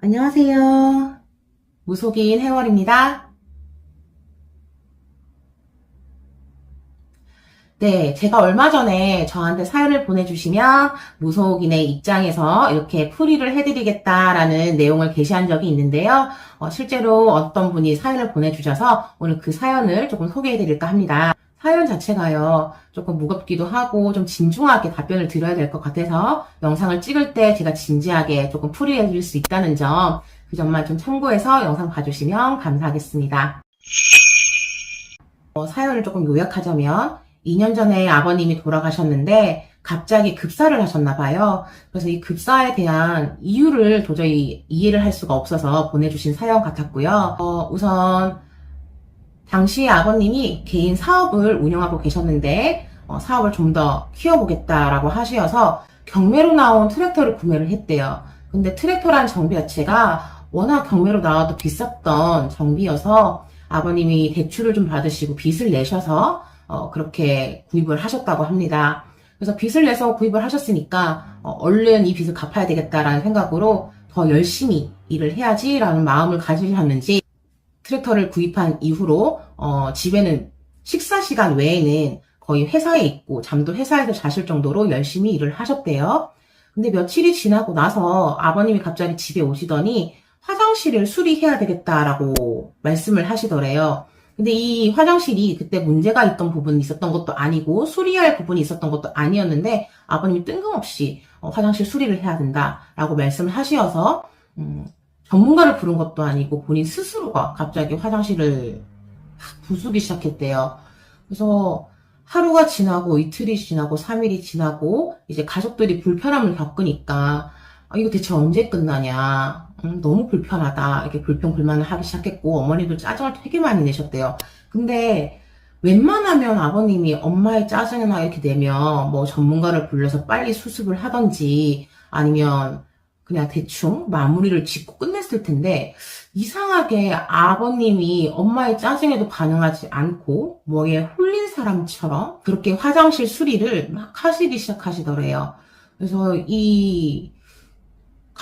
안녕하세요. 무속인 해월입니다. 네, 제가 얼마 전에 저한테 사연을 보내주시면 무속인의 입장에서 이렇게 풀이를 해드리겠다라는 내용을 게시한 적이 있는데요. 어, 실제로 어떤 분이 사연을 보내주셔서 오늘 그 사연을 조금 소개해드릴까 합니다. 사연 자체가요, 조금 무겁기도 하고 좀 진중하게 답변을 드려야 될 것 같아서 영상을 찍을 때 제가 진지하게 조금 풀이해드릴 수 있다는 점, 그 점만 좀 참고해서 영상 봐주시면 감사하겠습니다. 어, 사연을 조금 요약하자면, 2년 전에 아버님이 돌아가셨는데, 갑자기 급사를 하셨나 봐요. 그래서 이 급사에 대한 이유를 도저히 이해를 할 수가 없어서 보내주신 사연 같았고요. 어, 우선, 당시에 아버님이 개인 사업을 운영하고 계셨는데 어, 사업을 좀 더 키워보겠다라고 하셔서 경매로 나온 트랙터를 구매를 했대요. 근데 트랙터란 정비 자체가 워낙 경매로 나와도 비쌌던 정비여서 아버님이 대출을 좀 받으시고 빚을 내셔서 어, 그렇게 구입을 하셨다고 합니다. 그래서 빚을 내서 구입을 하셨으니까 어, 얼른 이 빚을 갚아야 되겠다라는 생각으로 더 열심히 일을 해야지라는 마음을 가지셨는지 트랙터를 구입한 이후로 어, 집에는 식사 시간 외에는 거의 회사에 있고 잠도 회사에서 자실 정도로 열심히 일을 하셨대요. 근데 며칠이 지나고 나서 아버님이 갑자기 집에 오시더니 화장실을 수리해야 되겠다라고 말씀을 하시더래요. 근데 이 화장실이 그때 문제가 있던 부분이 있었던 것도 아니고 수리할 부분이 있었던 것도 아니었는데 아버님이 뜬금없이 어, 화장실 수리를 해야 된다라고 말씀을 하시어서 음, 전문가를 부른 것도 아니고 본인 스스로가 갑자기 화장실을 부수기 시작했대요. 그래서 하루가 지나고 이틀이 지나고 3일이 지나고 이제 가족들이 불편함을 겪으니까 아, 이거 대체 언제 끝나냐. 음, 너무 불편하다. 이렇게 불평 불만을 하기 시작했고 어머니도 짜증을 되게 많이 내셨대요. 근데 웬만하면 아버님이 엄마의 짜증이나 이렇게 내면 뭐 전문가를 불러서 빨리 수습을 하던지 아니면 그냥 대충 마무리를 짓고 끝냈을 텐데 이상하게 아버님이 엄마의 짜증에도 반응하지 않고 뭐에 홀린 사람처럼 그렇게 화장실 수리를 막 하시기 시작하시더래요. 그래서 이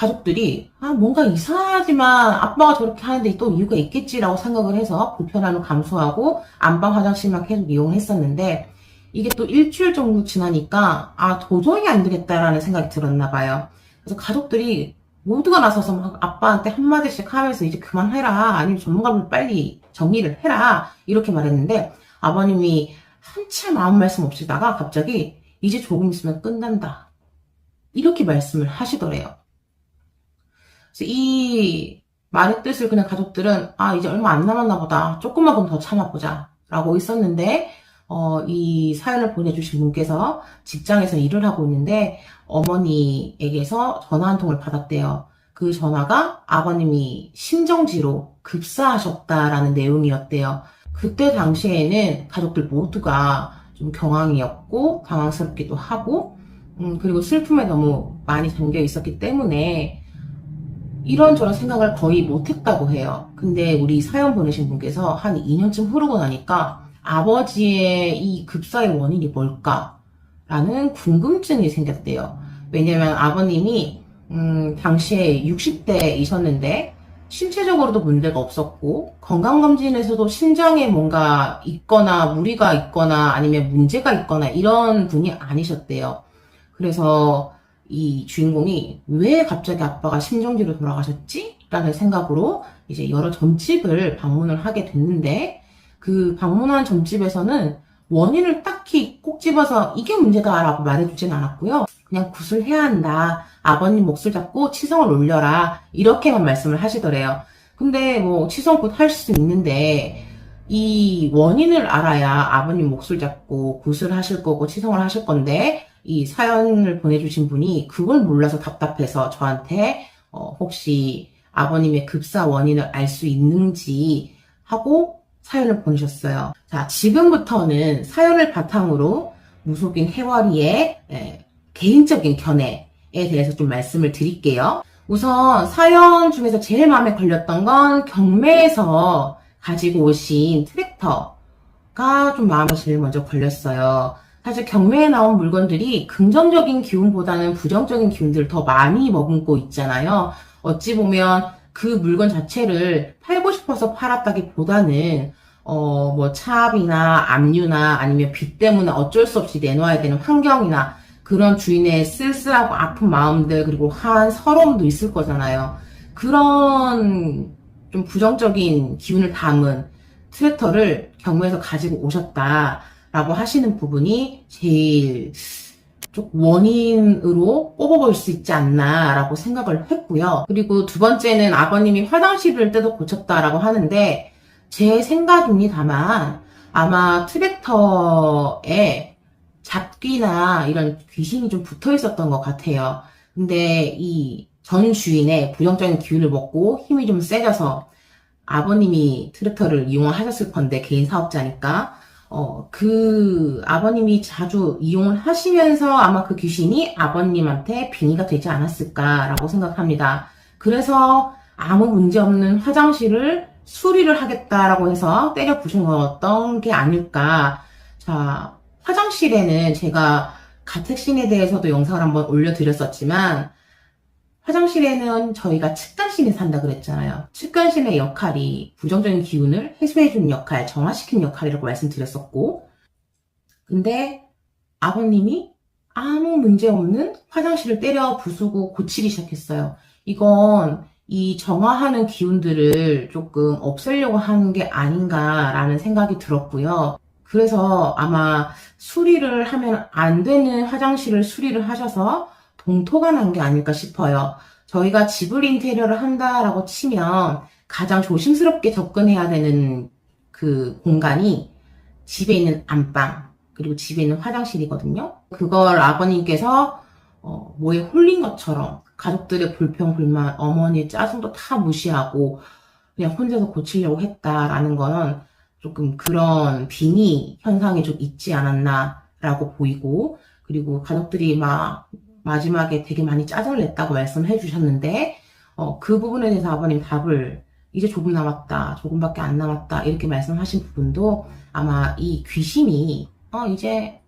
가족들이 아 뭔가 이상하지만 아빠가 저렇게 하는데 또 이유가 있겠지라고 생각을 해서 불편함을 감수하고 안방 화장실만 계속 이용을 했었는데 이게 또 일주일 정도 지나니까 아 도저히 안 되겠다라는 생각이 들었나 봐요. 그래서 가족들이 모두가 나서서 막 아빠한테 한마디씩 하면서 이제 그만해라. 아니면 전문가를 빨리 정리를 해라. 이렇게 말했는데 아버님이 한참 아무 말씀 없이다가 갑자기 이제 조금 있으면 끝난다. 이렇게 말씀을 하시더래요. 이 말의 뜻을 그냥 가족들은 아 이제 얼마 안 남았나 보다. 조금만 그럼 더 참아보자. 라고 있었는데 어, 이 사연을 보내주신 분께서 직장에서 일을 하고 있는데 어머니에게서 전화 한 통을 받았대요. 그 전화가 아버님이 심정지로 급사하셨다라는 내용이었대요. 그때 당시에는 가족들 모두가 좀 경황이었고 당황스럽기도 하고 음, 그리고 슬픔에 너무 많이 잠겨 있었기 때문에 이런저런 생각을 거의 못했다고 해요. 근데 우리 사연 보내신 분께서 한 2년쯤 흐르고 나니까 아버지의 이 급사의 원인이 뭘까라는 궁금증이 생겼대요. 왜냐면 아버님이 음, 당시에 60대이셨는데 신체적으로도 문제가 없었고 건강검진에서도 심장에 뭔가 있거나 무리가 있거나 아니면 문제가 있거나 이런 분이 아니셨대요. 그래서 이 주인공이 왜 갑자기 아빠가 심정지로 돌아가셨지? 라는 생각으로 이제 여러 점집을 방문을 하게 됐는데 그 방문한 점집에서는 원인을 딱히 꼭 집어서 이게 문제다 라고 말해주진 않았고요. 그냥 구슬해야 한다. 아버님 몫을 잡고 치성을 올려라. 이렇게만 말씀을 하시더래요. 근데 뭐 치성 곧 할 수 있는데 이 원인을 알아야 아버님 몫을 잡고 구슬하실 거고 치성을 하실 건데 이 사연을 보내주신 분이 그걸 몰라서 답답해서 저한테 어, 혹시 아버님의 급사 원인을 알 수 있는지 하고 사연을 보내셨어요. 자, 지금부터는 사연을 바탕으로 무속인 해월이의 에, 개인적인 견해에 대해서 좀 말씀을 드릴게요. 우선 사연 중에서 제일 마음에 걸렸던 건 경매에서 가지고 오신 트랙터 가 좀 마음에 제일 먼저 걸렸어요. 사실 경매에 나온 물건들이 긍정적인 기운보다는 부정적인 기운들을 더 많이 머금고 있잖아요. 어찌 보면 그 물건 자체를 팔고 싶어서 팔았다기보다는 어, 뭐, 차압이나 압류나 아니면 빚 때문에 어쩔 수 없이 내놓아야 되는 환경이나 그런 주인의 쓸쓸하고 아픈 마음들 그리고 한 서러움도 있을 거잖아요. 그런 좀 부정적인 기운을 담은 트랙터를 경무에서 가지고 오셨다 라고 하시는 부분이 제일 좀 원인으로 꼽아볼 수 있지 않나라고 생각을 했고요. 그리고 두 번째는 아버님이 화장실을 때도 고쳤다라고 하는데 제 생각입니다만 아마 트랙터에 잡귀나 이런 귀신이 좀 붙어 있었던 것 같아요. 근데 이 전 주인의 부정적인 기운을 먹고 힘이 좀 세져서 아버님이 트랙터를 이용하셨을 건데 개인 사업자니까 어, 그 아버님이 자주 이용을 하시면서 아마 그 귀신이 아버님한테 빙의가 되지 않았을까라고 생각합니다. 그래서 아무 문제 없는 화장실을 수리를 하겠다라고 해서 때려 부순 게 아닐까. 자, 화장실에는 제가 가택신에 대해서도 영상을 한번 올려드렸었지만 화장실에는 저희가 측간신에 산다 그랬잖아요. 측간신의 역할이 부정적인 기운을 해소해주는 역할, 정화시키는 역할이라고 말씀드렸었고, 근데 아버님이 아무 문제 없는 화장실을 때려 부수고 고치기 시작했어요. 이건 이 정화하는 기운들을 조금 없애려고 하는 게 아닌가라는 생각이 들었고요. 그래서 아마 수리를 하면 안 되는 화장실을 수리를 하셔서 동토가 난 게 아닐까 싶어요. 저희가 지불 인테리어를 한다라고 치면 가장 조심스럽게 접근해야 되는 그 공간이 집에 있는 안방, 그리고 집에 있는 화장실이거든요. 그걸 아버님께서 어, 뭐에 홀린 것처럼 가족들의 불평, 불만, 어머니의 짜증도 다 무시하고 그냥 혼자서 고치려고 했다라는 거는 조금 그런 빙의 현상이 좀 있지 않았나라고 보이고 그리고 가족들이 막 마지막에 되게 많이 짜증을 냈다고 말씀해 주셨는데 어, 그 부분에 대해서 아버님 답을 이제 조금 남았다, 조금밖에 안 남았다 이렇게 말씀하신 부분도 아마 이 귀신이 어, 이제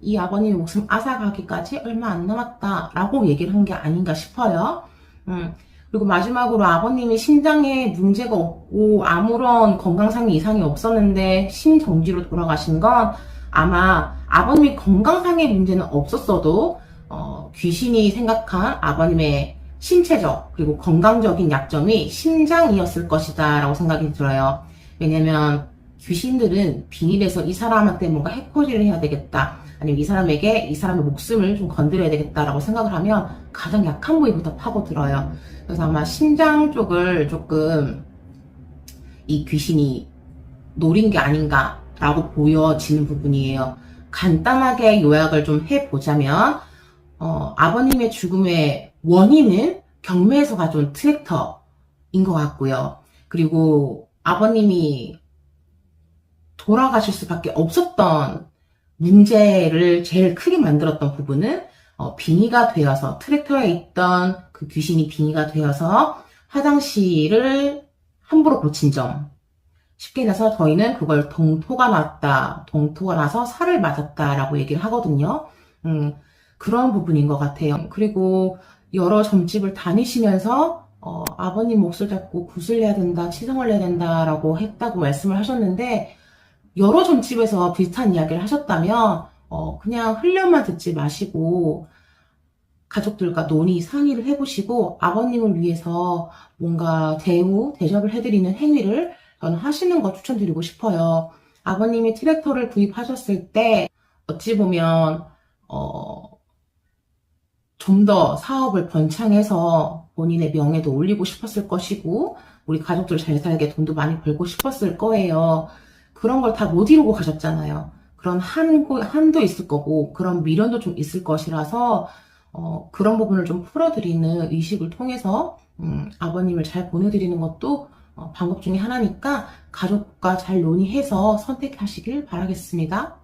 이 아버님의 목숨 앗아가기까지 얼마 안 남았다라고 얘기를 한 게 아닌가 싶어요. 음, 그리고 마지막으로 아버님이 심장에 문제가 없고 아무런 건강상의 이상이 없었는데 심정지로 돌아가신 건 아마 아버님이 건강상의 문제는 없었어도 어, 귀신이 생각한 아버님의 신체적 그리고 건강적인 약점이 심장이었을 것이다 라고 생각이 들어요. 왜냐면 귀신들은 비닐에서 이 사람한테 뭔가 해코지를 해야 되겠다. 아니면 이 사람에게 이 사람의 목숨을 좀 건드려야 되겠다라고 생각을 하면 가장 약한 부위부터 파고들어요. 그래서 아마 심장 쪽을 조금 이 귀신이 노린 게 아닌가라고 보여지는 부분이에요. 간단하게 요약을 좀 해보자면 어, 아버님의 죽음의 원인은 경매에서 가져온 트랙터인 것 같고요. 그리고 아버님이 돌아가실 수밖에 없었던 문제를 제일 크게 만들었던 부분은 어, 빙의가 되어서 트랙터에 있던 그 귀신이 빙의가 되어서 화장실을 함부로 고친 점. 쉽게 나서 저희는 그걸 동토가 났다, 동토가 나서 살을 맞았다라고 얘기를 하거든요. 음, 그런 부분인 것 같아요. 그리고 여러 점집을 다니시면서 어, 아버님 몫을 잡고 굿을 내야 된다, 치성을 내야 된다라고 했다고 말씀을 하셨는데 여러 점집에서 비슷한 이야기를 하셨다면 어, 그냥 흘려만 듣지 마시고 가족들과 논의 상의를 해보시고 아버님을 위해서 뭔가 대우, 대접을 해드리는 행위를 저는 하시는 거 추천드리고 싶어요. 아버님이 트랙터를 구입하셨을 때 어찌 보면 어, 좀 더 사업을 번창해서 본인의 명예도 올리고 싶었을 것이고 우리 가족들 잘 살게 돈도 많이 벌고 싶었을 거예요. 그런 걸 다 못 이루고 가셨잖아요. 그런 한도, 한도 있을 거고 그런 미련도 좀 있을 것이라서 어, 그런 부분을 좀 풀어드리는 의식을 통해서 음, 아버님을 잘 보내드리는 것도 어, 방법 중에 하나니까 가족과 잘 논의해서 선택하시길 바라겠습니다.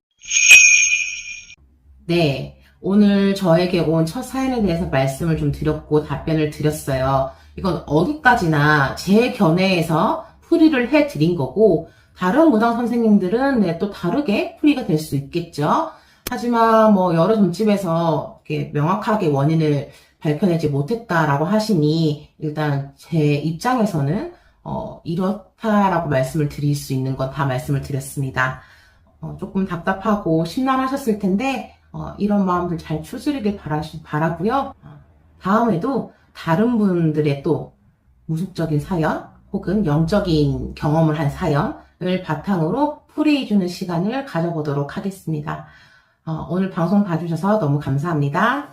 네. 오늘 저에게 온 첫 사연에 대해서 말씀을 좀 드렸고 답변을 드렸어요. 이건 어디까지나 제 견해에서 풀이를 해 드린 거고, 다른 무당 선생님들은 네, 또 다르게 풀이가 될 수 있겠죠. 하지만 뭐 여러 점집에서 이렇게 명확하게 원인을 밝혀내지 못했다라고 하시니 일단 제 입장에서는 어, 이렇다라고 말씀을 드릴 수 있는 건 다 말씀을 드렸습니다. 어, 조금 답답하고 심란하셨을 텐데 어, 이런 마음들 잘 추스리길 바라, 바라고요. 어, 다음에도 다른 분들의 또 무속적인 사연 혹은 영적인 경험을 한 사연을 바탕으로 풀이해주는 시간을 가져보도록 하겠습니다. 어, 오늘 방송 봐주셔서 너무 감사합니다.